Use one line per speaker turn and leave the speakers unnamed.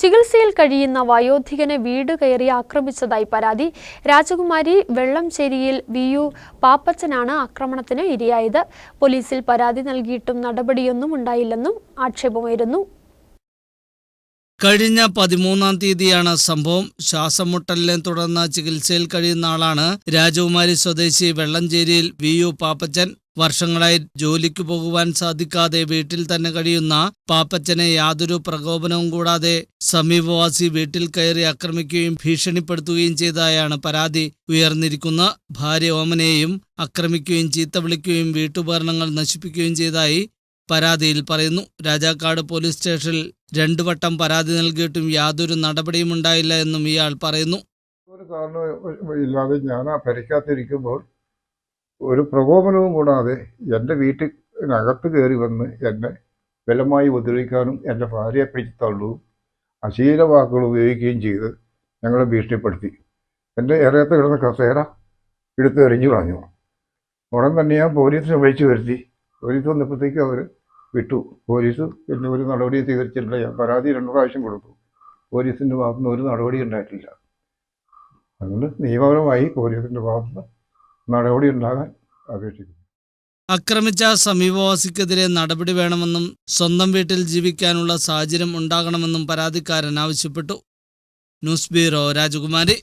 ചികിത്സയിൽ കഴിയുന്ന വയോധികനെ വീട് കയറി ആക്രമിച്ചതായി പരാതി. രാജകുമാരി വെള്ളംചേരിയിൽ വി യു പാപ്പച്ചനാണ് ആക്രമണത്തിന് ഇരയായത്. പോലീസിൽ പരാതി നൽകിയിട്ടും നടപടിയൊന്നും ഉണ്ടായില്ലെന്നും ആക്ഷേപമായിരുന്നു.
കഴിഞ്ഞ പതിമൂന്നാം തീയതിയാണ് സംഭവം. ശ്വാസമുട്ടലിനെ തുടർന്ന് ചികിത്സയിൽ കഴിയുന്ന ആളാണ് രാജകുമാരി സ്വദേശി വെള്ളഞ്ചേരിയിൽ വി യു പാപ്പച്ചൻ. വർഷങ്ങളായി ജോലിക്ക് പോകുവാൻ സാധിക്കാതെ വീട്ടിൽ തന്നെ കഴിയുന്ന പാപ്പച്ചനെ യാതൊരു പ്രകോപനവും കൂടാതെ സമീപവാസി വീട്ടിൽ കയറി ആക്രമിക്കുകയും ഭീഷണിപ്പെടുത്തുകയും ചെയ്തതായാണ് പരാതി. ഉയർന്നിരിക്കുന്ന ഭാര്യ ഓമനെയും ആക്രമിക്കുകയും ചീത്ത വിളിക്കുകയും വീട്ടുപകരണങ്ങൾ നശിപ്പിക്കുകയും ചെയ്തതായി പരാതിയിൽ പറയുന്നു. രാജാക്കാട് പോലീസ് സ്റ്റേഷനിൽ രണ്ടു വട്ടം പരാതി നൽകിയിട്ടും യാതൊരു നടപടിയും ഉണ്ടായില്ല എന്നും ഇയാൾ പറയുന്നു.
ഒരു ഇല്ലാതെ ഞാൻ ആ പരിക്കാത്തിരിക്കുമ്പോൾ ഒരു പ്രകോപനവും കൂടാതെ എന്റെ വീട്ടിനകത്ത് കയറി വന്ന് എന്നെ ബലമായി ഉപദ്രവിക്കാനും എന്റെ ഭാര്യയെ പിടിച്ച് തള്ളുകയും അശീല വാക്കുകൾ ഉപയോഗിക്കുകയും ചെയ്ത് ഞങ്ങളെ ഭീഷണിപ്പെടുത്തി. എന്റെ ഏറെയത്ത് കിടന്ന കസേര എടുത്ത് എറിഞ്ഞു കളഞ്ഞു. ഉടൻ തന്നെ ഞാൻ പോലീസിനെ വിളിച്ചു വരുത്തി. പോലീസ് വന്നപ്പോഴത്തേക്കും അവർ വിട്ടു. പോലീസ് പിന്നെ ഒരു നടപടിയും സ്വീകരിച്ചിട്ടില്ല. ഞാൻ പരാതി രണ്ടു പ്രാവശ്യം കൊടുത്തു. പോലീസിന്റെ ഭാഗത്തുനിന്ന് ഒരു നടപടി ഉണ്ടായിട്ടില്ല. അതുകൊണ്ട് നിയമപരമായി പോലീസിന്റെ ഭാഗത്തുനിന്ന് നടപടി ഉണ്ടാകാൻ അപേക്ഷിക്കുന്നു.
ആക്രമിച്ച സമീപവാസിക്കെതിരെ നടപടി വേണമെന്നും സ്വന്തം വീട്ടിൽ ജീവിക്കാനുള്ള സാഹചര്യം ഉണ്ടാകണമെന്നും പരാതിക്കാരൻ ആവശ്യപ്പെട്ടു. ന്യൂസ് ബ്യൂറോ രാജകുമാരി.